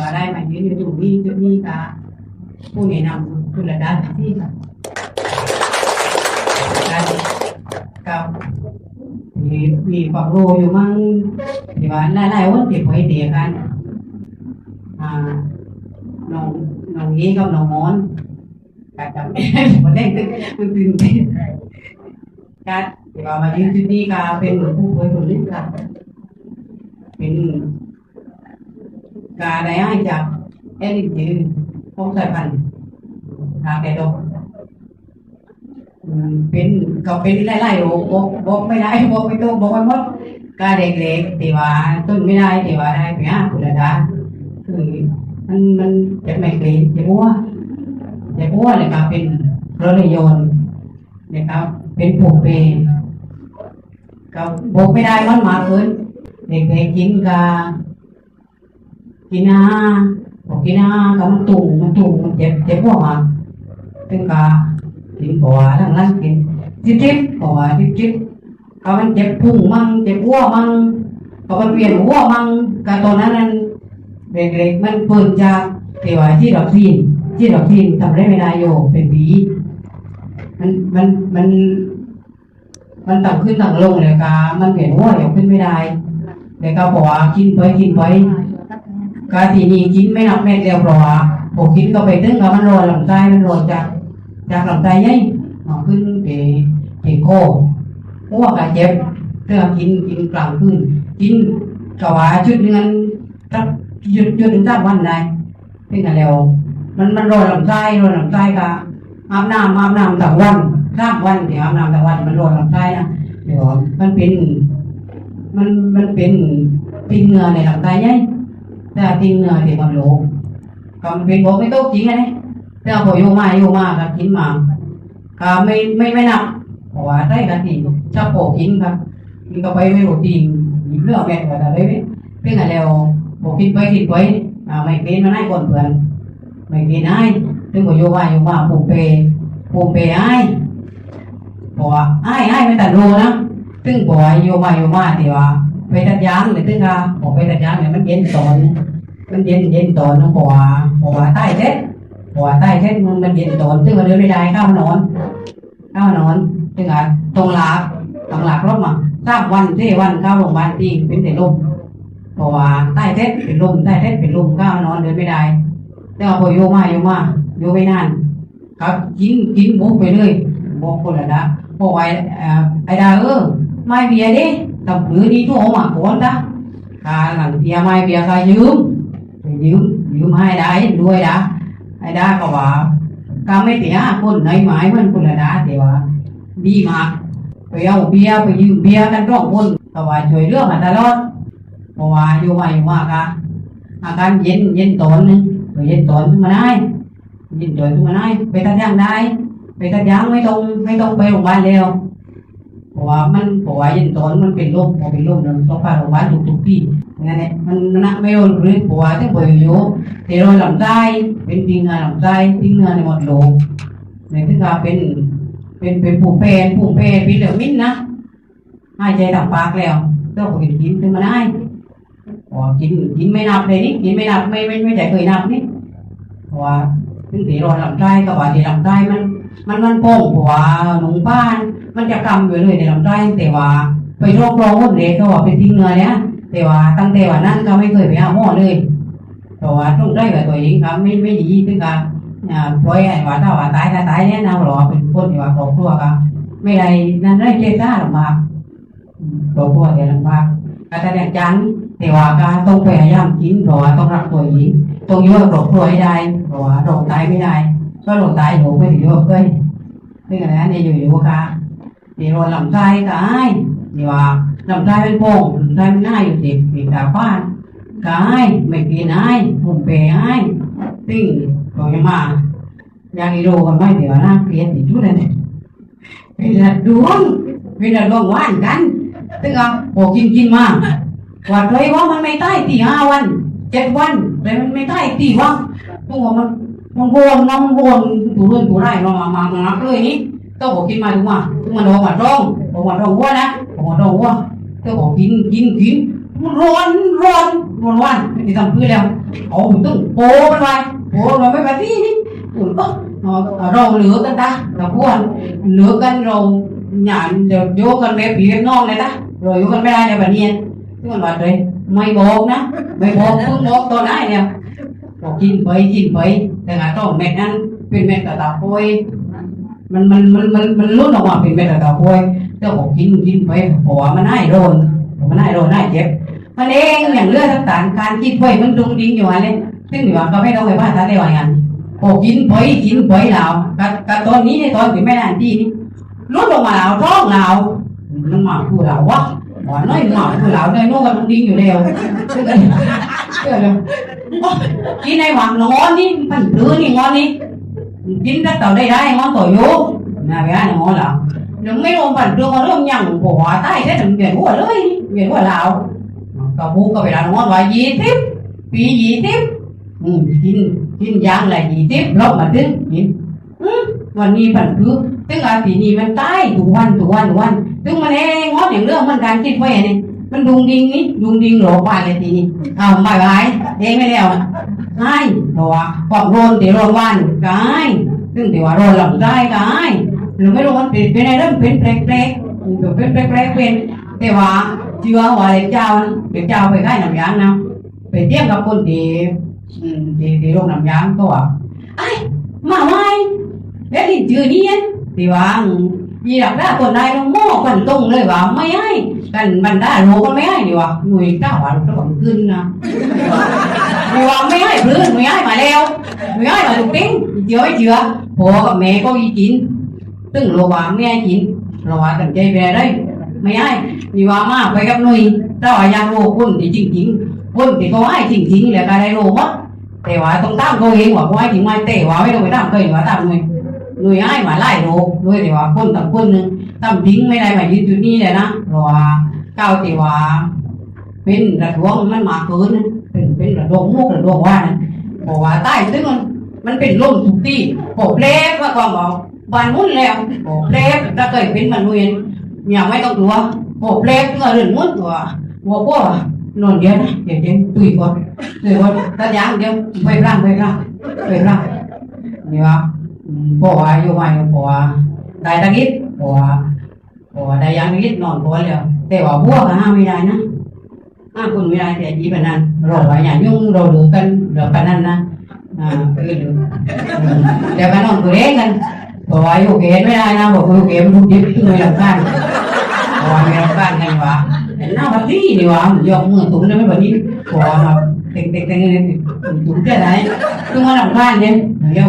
ว่าได้มายืนอยู่ตรงนี้จุดนี้ค่ะผู้แนะนำคุณระดับที่ค่ะได้กับมีมีความรู้อยู่มั่งที่ว่าหลายๆวันที่ไปเดียกันอ่าน้องน้องยี้กับน้องมอนการจำไม่ได้ผมเล่นมันตื่นเต้นการที่ว่ามายืนจุดนี้ค่ะเป็นผู้ป่วยคนนึงค่ะเป็น การได้ให้จากเอลิจือของสายพันธุ์ทางแกโดเป็นก็เป็นไล่ๆโอ้บอกบอกไม่ได้บอกไม่ต้องบอกไม่หมดกาเด็กๆที่ว่าต้นไม่ได้ที่ว่าได้ไปหาคุณดาคือมันมันจะไม่เกลียจะบัวจะบัวเลยครับเป็นรถยนต์นะครับ เป็นผูกเปก็บอกไม่ได้มันมาเกินเด็กๆกินกา กินอาบอกกินอาก็มันตุ่มมันตุ่มมันเจ็บเจ็บหัวมาถึงกากินบัวทั้งนั้นกินจิ๊บจิ๊บบัวจิ๊บจิ๊บก็มันเจ็บพุงมั่งเจ็บหัวมั่งก็มันเวียนหัวมั่งก็ตอนนั้นนั้นเด็กๆมันเปิดจากเทวาที่ดอกทีนที่ดอกทีนทำได้ไม่ได้โยเป็นปีมันมันมัน มันต่ำขึ้นต่ำลงเลยกามันเวียนหัวเดี๋ยวขึ้นไม่ได้เด็กก็บอกว่ากินไปกินไป กาทีนี้กินไม่นับแม่เดียวเพราะว่าพอกินก็ไปตึงกับมันโรยลำไส้มันโรยจากจากลำไส้ยัยมาขึ้นเตะเตะโคหัวกะเจ็บเรื่องกินกินกลางคืนกินกว่าชุดเงินจับหยุดหยุดถึงสามวันได้เป็นไงแล้ว มันมันโรยลำไส้โรยลำไส้กะอาบน้ำอาบน้ำต่างวันสามวันเดี๋ยวอาบน้ำต่างวันมันโรยลำไส้นะเดี๋ยวมันเป็นมันมันเป็นติงเงือในลำไส้ใหญ่ แต่ติงเหงื่อที่มันโลงก็มันเป็นบอกไม่โต๊ะจริงไงแต่พอโยมาโยมาก็กินมาก็ไม่ไม่ไม่นับเพราะว่าได้กันทีชอบโปกินครับกินก็ไปไม่รู้จริงเรื่องแม่ก็ได้ไม่เรื่องอะไรแล้วบอกกินไปกินไปอ่าไม่เป็นมันให้คนเพื่อนไม่เป็นให้ถึงพอโยมาโยมาปูเปย์ปูเปย์ให้เพราะว่าให้ให้ไม่ตัดโลนะซึ่งบอกว่โยมาโยมาที่ว่า ไปตัดยางเลยซึ่งก็บอกไปตัดยางเนี่ยมันเย็นตอน มันเย็นเย็นตอนนะบอว่าบอว่าใต้เท็ดบอกว่าใต้เท็ดมันมันเย็นตอนซึ่งมันเดินไม่ได้ข้าวนอนข้าวนอนซึ่งอะตรงหลักตรงหลักรถมาสามวันที่วันเข้าโรงพยาบาลที่เป็นแต่ลมบอว่าใต้เท็ดเป็นลมใต้เท็ดเป็นลมข้าวนอนเดินไม่ได้แต่ว่าพอโยมาโยมาโยไม่นานครับกินกินบุกไปเลยบอกคนละนะบอกไอ้ไอ้ดาเออ mai bia đi tập cứ đi พื้นนี้ทุกองค์ก่อนนะถ้าหลังเทียไม่เปียก็ยืมยืมยืมให้ได้ด้วยนะให้ได้ก็ว่าการไม่เสียคนไหนหมายมันคนละดาเต่ว่าดีมากไปเอาเบียไปยืมเบียกันร้องคนก็ว่าช่วยเรื่องมาตลอดเพราะว่าอยู่มาอยู่มากะอาการเย็นเย็นตอนไปเย็นตอนมาได้เย็นตอนมาได้ไปทัดยางได้ไปทัดยางไม่ต้องไม่ต้องไปโรงพยาบาลแล้ว ราะว่ามันเพราะว่ายันตอนมันเป็นโรคพอเป็นโรคเราต้องพาโรงพยาบาลทุกทุกๆปีงั้นเนี่ยมันมันนักไม่โอนหรือเพราะว่าที่ป่วยอยู่ที่รอยลำไส้เป็นติงเงินลำไส้ติงเงินในหมดโลกในที่ว่าเป็นเป็นเป็นผู้แปรผู้แปรเป็นเหลือมิ้นนะหายใจดับปากแล้วต้องกินกินขึ้นมาได้พอกินกินไม่นับเลยนี่กินไม่นับไม่ไม่ไม่ได้เคยนับนี่เพราะว่าถึงที่รอลำไส้กับว่าที่ลำไส้มัน มันมันโป่งเพราะว่าหนุ่มบ้าน มันจะกำอยู่เลยในลำไส้แต่ว่า ไปโรคร้องหมดเลยก็ว่าเป็นทิ้งเงินเนี้ยแต่ว่าตั้งแต่วันนั้นก็ไม่เคยไปหาหมอเลยเพราะว่าต้องได้กับตัวเองครับไม่ไม่ดีถึงกับอ่าปล่อยให้ว่าถ้าว่าตายถ้าตายเนี่ยนะหรอเป็นคนที่ว่าครอบครัวก็ไม่ได้นั่นได้เจ๊ซ่าลำบากอืมครอบครัวแกลำบากก็แสดงจันแต่ว่าก็ต้องพยายามกินเพราะว่าต้องรักตัวเองต้องอยู่กับครอบครัวให้ได้เพราะว่าโรคตายไม่ได้ ก็โรคตายอยู่ไม่ถึงโรคเลยซึ่งอันนั้นเนี่ยอยู่อยู่ค่ะที่รอยลำไส้ก็ไอ้นี่ว่าลำไส้เป็นโป่งลำไส้มันง่าอยู่สิดปีกาฟ้านก็ไอ้ไม่กินไอ้ผมเปย์ไอ้ซึ่งก็ยังมาอย่างอีโรกันไม่เดี๋ยวนะเปลี่ยนอีกชุดเลยเนี่ยเป็นระดวงเป็นระดวงว่านกันซึ่งอะโอ้กินกินมาว่าเลยว่ามันไม่ใต้ตีห้าวันเจ็ดวันแต่มันไม่ใต้ตีวันตัวมันมัน วน nó วน tủ luôn tủ này nó mà mà mà nó cười ní tôi bỏ kín mà đúng không nhưng mà nó mà rong bỏ mà rong quá đó bỏ mà rong quá tôi bỏ kín kín kín ร้อนร้อนร้อนวันที่ทำพื้นแล้วเอาตึ้งโปมันไว้โปมันไม่แบบนี้นี่อุ่นก็เราเหลือกันตาเราพวนเหลือกันเราหยาดเดี๋ยวโยกันแบบผีแบบน้องเลยนะเพิ่งบอกตอนไหนเนี่ยบอกกินไปกินไปแต่กระต้องเม็ดนั้นเป็นเม็ดกระตาโอยมันมันมันมันมันลุ้นออกมาเป็นเม็ดกระตาโอยแต่บอกินกินไปเพราะว่ามันให้โดนมันให้โดนให้เจ็บมันเองอย่างเลือดน้ำตาลการกินไปมันดุงดิ้งอยู่อะไรซึ่งอยู่ว่าก็ไม่ต้องไปว่าท่านได้ว่าอย่างโอ้กินไปกินไปแล้วกับกับตอนนี้ในตอนที่ไม่นานที่นี่ลดลงมาแล้วท้องแล้วมันมาพูดแล้ววะ หวานน้อยมาพูดแล้วในโน้กันดุงดิ้งอยู่แล้วซึ่งกันเชื่อเลยกินในหวังนอนนี่มันตื้อนี่งอนนี่กินแต่ต่อได้ได้งอนต่อยุนะไปอ่านงอนแล้ว đừng mấy ông phần trường có đương nhằng của tay thế đừng về của lưới về của lão ก็พูก็เวลานอนว่ายี่สิบปียี่สิบอืมกิน วันนี้ผันคือนถึงอาปีนี้มันตายทุกวันทุกวันทุกวันตึงมันเองงออย่างเรื่องมันการคิดไว้เนี่ยมันดุงดิงนี่ดุงดิงหลอกไปเลยทีนี้อ้าวไม่ไหวเองไม่แล้วไอ้ตัวปอบโรนเดี๋ยวโรนวันกายซึ่งเดี๋ยวโรนหลับได้กายหรือไม่รู้มันเป็นเป็นอะไรเริ่มเป็นแปลกๆเป็นแปลกๆเป็นแต่ว่าเชื่อว่าเด็กเจ้าเด็กเจ้าไปใกล้น้ำยางนะไปเที่ยงกับคนเที่ที่ที่โรงน้ำยางตัวไอ้มาไหว แล้วที่จือนี่ยันที่ว่ายีดักได้คนได้ต้งโม่กันตรงเลยว่าไม่ให้กันบรรดาโนกันไม่ให้ดีว่าหนุ่ยเจ้าหวานก็หวงนขึ้นนะดีว่าไม่ให้เพื่อนไม่ให้มาแล้วไม่ให้มาถูกติ้งเยวไอ้เยอะพ่อกับแม่ก็ยีจินตึ้งระวังไม่ให้จินระวังกันใจแย่ได้ไม่ให้นี่ว่ามากไปกับหนุ่ยเจ้าหวายังโลคุณที่จริงจริงคุ่นที่เขาให้จริงจริงแล้วก็ได้โลวะแต่ว่าต้องตามตัวเองว่าเขาให้ถึงไม่แต่ว่าไม่ต้องไปตามเคยว่าตามหนุ่ย หน่วยให้มาไล่โรคด้วยแต่ว่าคนต่างคนนึงตั้มทิ้งไม่ได้มายืนอยู่นี่เลยนะเพราว่าก้าวแต่ว่าเป็นระดวงมันมาเกินเป็นเป็นระดวงมุกระดวงว่านบอกว่าใต้ซึ่งมันมันเป็นลมทุกที่ผมเล็บว่าความบอกบานมุ่นแล้วผมเล็บถ้าเกิดเป็นมันเวียนอย่าไม่ต้องกลัวผมเล็บเงื่อนมุ่นตัวหัวพวกนอนเดียวนะเดี๋ยวเดี๋ยวตุยก่อนตุยก่อนตายางเดียวไปร่างไปร่างไปร่างนี่วะ พ่อว่าอยู่ไม่พ่อว่าได้ตะกิดพ่อว่าพ่อว่าได้ยังนิดนอนพ่อแล้วแต่ว่าบัวก็ห้ามไม่ได้นะห้ามคุณไม่ได้แต่ยีแปนันเราว่อย่างยุ่งเราดูกันเรากันนั้นนะอ่าคือเดี๋ยวไปนอนตัวเองกันพ่อว่าอยู่เกมไม่ได้นะบอกอยู่เกณฑ์ทุกยิบทุกอย่างบ้านพ่อว่าไม่ลังบ้านกันว่าหน้าบัดนี้นี่วะยกมือตุ้งได้ไม่บัดนี้พ่อว่าเด็กๆๆตุ้งได้ไหนตุ้งมาหลังบ้านเนี่ยเดี๋ยว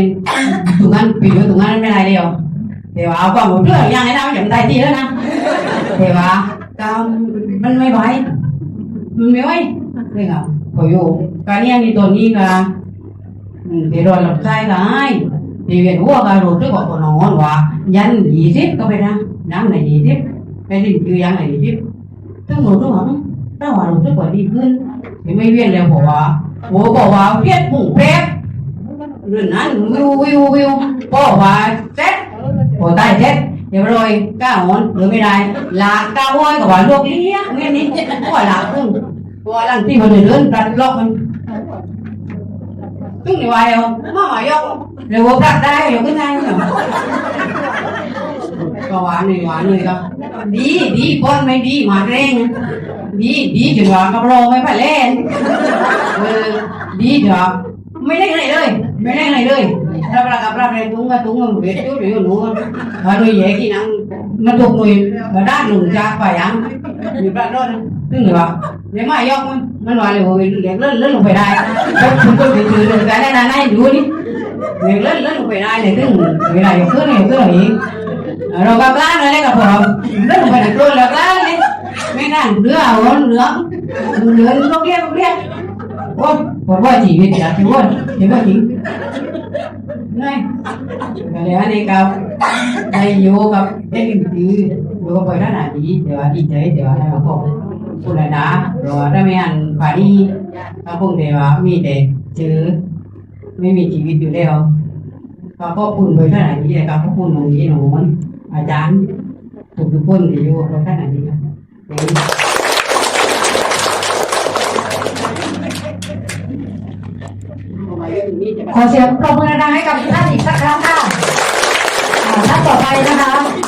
นตรงนั้นปีอยู่ตรงนั้นไม่ได้เดียวแต่ว่าเอาความหมดเรื่องยังไงนะไม่อย่างใจทีแล้วนะแต่ว่าก็มันไม่ไหวมันไม่ไหวนี่ครับพออยู่การนี้มีตัวนี้ก็เดี๋ยวเราหลับใจก็ ให้ดีเวียนหัวก็รู้สึกว่าตัวนอนว่ายันยี่สิบก็ไปนะน้ำในยี่สิบ cái định cư yang này chứ tức một lúc hẳn ta hòa một chút quả đi hơn thì mấy viên đều bỏ bố bỏ vào viết bụng phép rồi ăn viu viu viu bỏ vào chết bỏ tay chết thế rồi cả món rồi mới này là cao ơi của bà luộc lý á nghe đi gọi là không gọi là tìm một người lớn đặt lọc mình tức thì hoài không mà hỏi không rồi bố đặt đây rồi cái này có hoán này hoán này đâu ดีดีป้อนไม่ดีหมาแรงดีดีจนว่ากับเราไม่ไป ra bà gặp ra này đúng là đúng là về chút rồi đúng không mà nuôi dễ khi năng mà thuộc nuôi mà đa lùng cha phải ăn. Thì bạn đó tức nữa nếu mà dòng nó nói là hồi lớn lớn lùng phải đai chúng tôi chỉ trừ cái này là này vui đi. Việc lớn lớn phải đai này tức người này cứ này cứ này. Ờ, rồi gặp lá này gặp phòng rất là phải là tôi là lá này mấy nàng đứa nào đó nữa đứa nó không biết không biết ôi còn vợ chỉ việc trả thì ôi thế vợ chỉ นี่ก็เลยอันนี้ครับได้อยู่กับเด็กอื่นอยู่กับไปด้านไหนดีเดี๋ยวดีใจเดี๋ยวให้มาพบคุณระดารอถ้าไม่อันผ่านี้ก็คงเดี๋ยวมีแต่เจอไม่มีชีวิตอยู่แล้วก็ขอบคุณไปด้าดนไหนดีครับขอบคุณหนูนี่หนูมันอาจารย์ทุกทุกคนที่อยู่กับด้านไหนดีครับ ขอเสียงปรบมือดังๆให้กับท่านอีกสักครั้งค่ะท่านต่อไปนะคะ